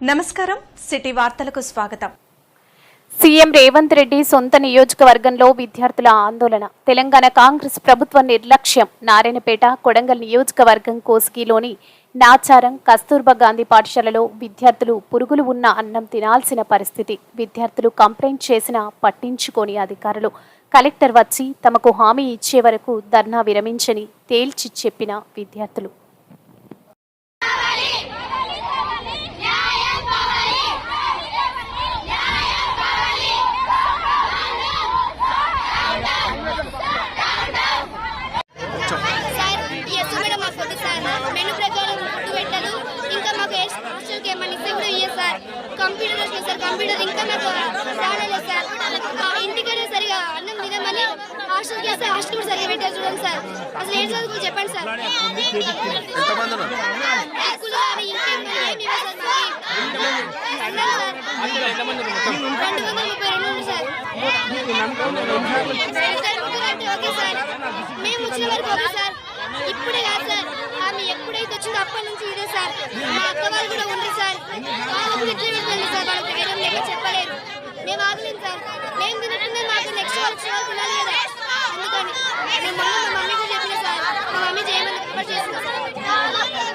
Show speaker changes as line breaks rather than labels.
నమస్కారం. సిటీ వార్తలకు స్వాగతం.
సీఎం రేవంత్ రెడ్డి సొంత నియోజకవర్గంలో విద్యార్థుల ఆందోళన. తెలంగాణ కాంగ్రెస్ ప్రభుత్వ నిర్లక్ష్యం. నారాయణపేట కొడంగల్ నియోజకవర్గం కోస్గిలోని నాచారం కస్తూర్బా గాంధీ పాఠశాలలో విద్యార్థులు పురుగులు ఉన్న అన్నం తినాల్సిన పరిస్థితి. విద్యార్థులు కంప్లైంట్ చేసినా పట్టించుకోని అధికారులు. కలెక్టర్ వచ్చి తమకు హామీ ఇచ్చే వరకు ధర్నా విరమించని తేల్చి చెప్పిన విద్యార్థులు.
కంప్యూటర్ వచ్చింది సార్. కంప్యూటర్ ఇంకా మాకు రాలేదు సార్. ఆ ఇంటికనే సరిగా అన్నం తినమని హాస్టల్కి వస్తే హాస్టల్ కూడా సరిగా పెట్టారు చూడండి సార్. అసలు ఏం చదువుకో చెప్పండి సార్. రెండు వందల ముప్పై రెండు ఉంది సార్. మేము వచ్చిన వరకు ఓకే సార్. ఇప్పుడే కాదు సార్. ఆమె ఎప్పుడైతే వచ్చిందో అప్పటి నుంచి ఇదే సార్. మా అక్క వాళ్ళు కూడా ఉంది సార్. వాళ్ళు కూడా ఇట్లే వెళ్ళిపోయింది సార్ వాళ్ళకి ధైర్యం లేక చెప్పలేదు మేము ఆగలేదు సార్ మేము తినకుండా మాకు నెక్స్ట్ వచ్చే వరకు ఉండాలి కదా అందుకని మేము మొన్న మా మమ్మీకి చెప్పిన సార్ మా మమ్మీ చేయమని రిపోర్ట్ చేసింది సార్